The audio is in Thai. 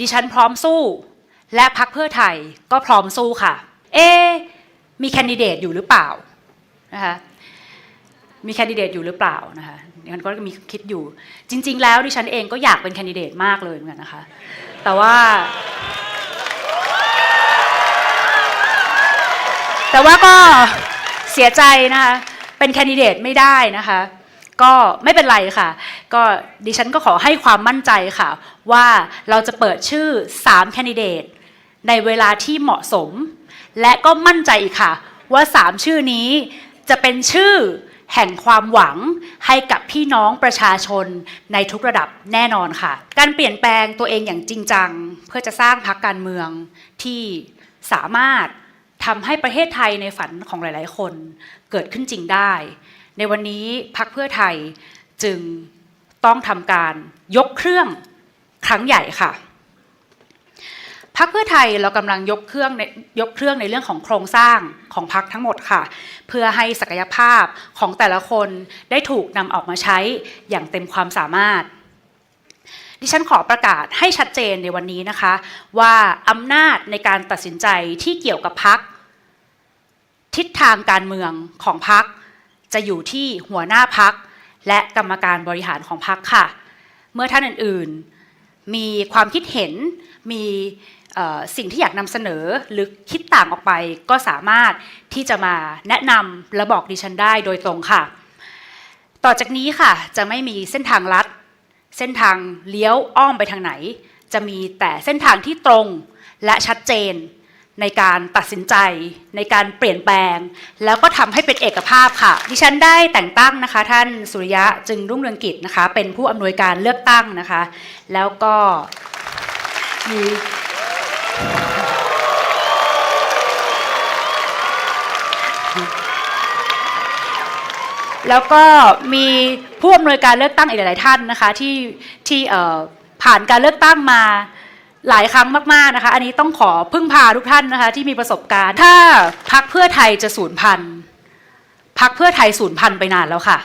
ดิฉันพร้อมสู้ และพักเพื่อไทยก็พร้อมสู้ค่ะ เอ มีแคนดิเดตอยู่หรือเปล่านะคะมีแคนดิเดตอยู่หรือเปล่านะคะดิฉันก็มีคิดอยู่ จริง ๆ แล้วดิฉันเองก็อยากเป็นแคนดิเดตมากเลยเหมือนกันนะคะ แต่ว่า แต่ว่าก็เสียใจนะคะเป็นแคนดิเดตไม่ได้นะคะ ก็ไม่เป็นไรค่ะ ก็ดิฉันก็ขอให้ความมั่นใจค่ะ ว่าเราจะเปิดชื่อ 3 แคนดิเดต ในเวลาที่เหมาะสม และก็มั่นใจอีกค่ะ ว่า 3 ชื่อนี้จะเป็นชื่อแห่งความหวังให้กับพี่น้องประชาชนในทุกระดับแน่นอนค่ะ การเปลี่ยนแปลงตัวเองอย่างจริงจัง เพื่อจะสร้างพรรคการเมืองที่สามารถทำให้ประเทศไทยในฝันของหลาย ๆ คนเกิดขึ้นจริงได้ ในวันนี้พักเพื่อไทยจึงต้องทำการยกเครื่องครั้งใหญ่ค่ะพักเพื่อไทยเรากำลังยกเครื่องในยกเครื่องในเรื่องของโครงสร้างของพักทั้งหมดค่ะ เพื่อให้ศักยภาพของแต่ละคนได้ถูกนำออกมาใช้อย่างเต็มความสามารถ ดิฉันขอประกาศให้ชัดเจนในวันนี้นะคะ ว่าอำนาจในการตัดสินใจที่เกี่ยวกับพัก ทิศทางการเมืองของพัก จะอยู่ที่หัวหน้าพักและกรรมการบริหารของพักค่ะ เมื่อท่านอื่นๆ มีความคิดเห็นมีสิ่งที่อยากนำเสนอหรือคิดต่างออกไปก็สามารถที่จะมาแนะนำและบอกดิฉันได้โดยตรงค่ะ ต่อจากนี้ค่ะจะไม่มีเส้นทางลัด เส้นทางเลี้ยวอ้อมไปทางไหน จะมีแต่เส้นทางที่ตรงและชัดเจน ในการตัดสินใจ ในการเปลี่ยนแปลง แล้วก็ทำให้เป็นเอกภาพค่ะ ดิฉันได้แต่งตั้งนะคะ ท่านสุริยะจึงรุ่งเรืองกิจนะคะ เป็นผู้อำนวยการเลือกตั้งนะคะ แล้วก็มีแล้วก็มีผู้อำนวยการเลือกตั้งอีกหลายท่านนะคะที่ที่ผ่านการเลือกตั้งมา หลายครั้งมากๆนะคะ อันนี้ต้องขอพึ่งพาทุกท่านนะคะที่มีประสบการณ์ ถ้าพักเพื่อไทยจะสูญพันธุ์พักเพื่อไทยสูญพันธุ์ไปนานแล้วค่ะ